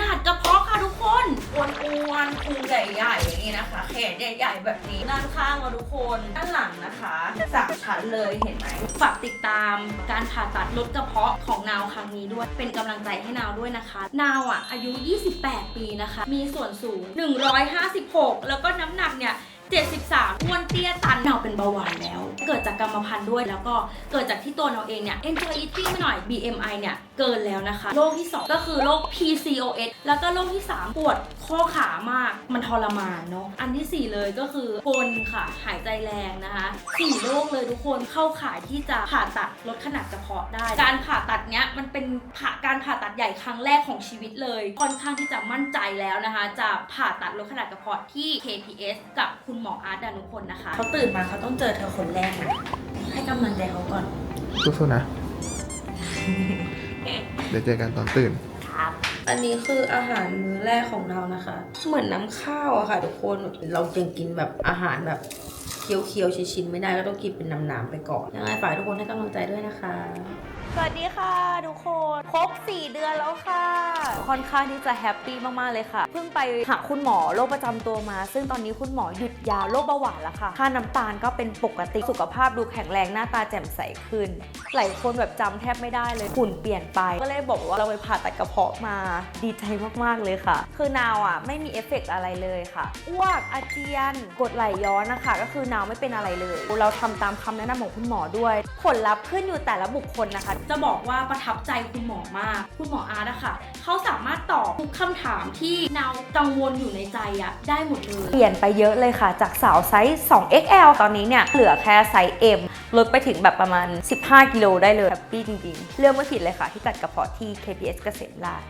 นาดกระเพาะค่ะทุกคนอ้วนๆพุงใหญ่ๆอย่างนี้นะคะ แขนใหญ่ๆแบบนี้ด้านข้างค่ะทุกคนด้านหลังนะคะสามชั้นเลยเห็นไหมฝากติดตามการผ่าตัดลดกระเพาะของนาวครั้งนี้ด้วย เป็นกำลังใจให้นาวด้วยนะคะ นาวอะอายุ 28 ปีนะคะ มีส่วนสูง 156 แล้วก็น้ำหนักเนี่ย 73อ้วนเตี้ยตันเราเป็นเบาหวานแล้ว เกิดจากกรรมพันธุ์ด้วย แล้วก็เกิดจากที่ตัวเราเองเนี่ย enjoy eating ไปหน่อย BMI เนี่ย เกินแล้วนะคะ โรคที่ 2 ก็คือโรค PCOS แล้วก็โรคที่ 3 ปวดข้อขามาก มันทรมานเนาะ อันทีสี่4 เลยก็คือคนค่ะ หายใจแรงนะคะสี่โรคเลยทุกคน เข้าข่ายที่จะผ่าตัดลดขนาดกระเพาะได้ การผ่าตัดเนี้ยมันเป็นผ่าการผ่าตัดใหญ่ครั้งแรกของชีวิตเลย ค่อนข้างที่จะมั่นใจแล้วนะคะ จะผ่าตัดลดขนาดกระเพาะที่ KPS กับคุณหมออาร์ตดานุพลนะคะ เขาตื่นมาเขาต้องเจอเธอคนแรกนะให้กำลังใจเขาก่อนสู้ๆนะ เดี๋ยวเจอกันตอนตื่นครับอันนี้คืออาหารมื้อแรกของเรานะคะ เหมือนน้ำข้าวอะค่ะทุกคนเรายังกินแบบอาหารแบบเคี้ยวๆชิ้นๆไม่ได้ก็ต้องกินเป็นน้ำๆไปก่อนยังไงฝากทุกคนให้กำลังใจด้วยนะคะ สวัสดีค่ะทุกคน ครบ 4 เดือนแล้วค่ะ ค่อนข้างที่จะแฮปปี้มากๆเลยค่ะ เพิ่งไปหาคุณหมอโรคประจำตัวมา ซึ่งตอนนี้คุณหมอหยุดยาโรคเบาหวานแล้วค่ะ ค่าน้ำตาลก็เป็นปกติ สุขภาพดูแข็งแรงหน้าตาแจ่มใสขึ้น หลายคนแบบจำแทบไม่ได้เลยหุ่นเปลี่ยนไป ก็เลยบอกว่าเราไปผ่าตัดกระเพาะมาดีใจมากๆเลยค่ะ คือนาวอะไม่มีเอฟเฟกต์อะไรเลยค่ะ อ้วกอาเจียน กดไหลย้อนนะคะ ก็คือนาวไม่เป็นอะไรเลย เราทำตามคำแนะนำของคุณหมอด้วย ผลลัพธ์ขึ้นอยู่แต่ละบุคคลนะคะ จะบอกว่าประทับใจคุณหมอมาก คุณหมออาร์ตอะค่ะเขาสามารถตอบทุกคำถามที่นาวกังวลอยู่ในใจอะได้หมดเลย เปลี่ยนไปเยอะเลยค่ะ จากสาวไซส์ 2XL ตอนนี้เนี่ย เหลือแค่ไซส์ M ลดไปถึงแบบประมาณ 15 กิโลได้เลยแฮปปี้จริงๆ เรื่องไม่ผิดเลยค่ะ ที่ตัดกระเพาะที่ KPS เกษมราช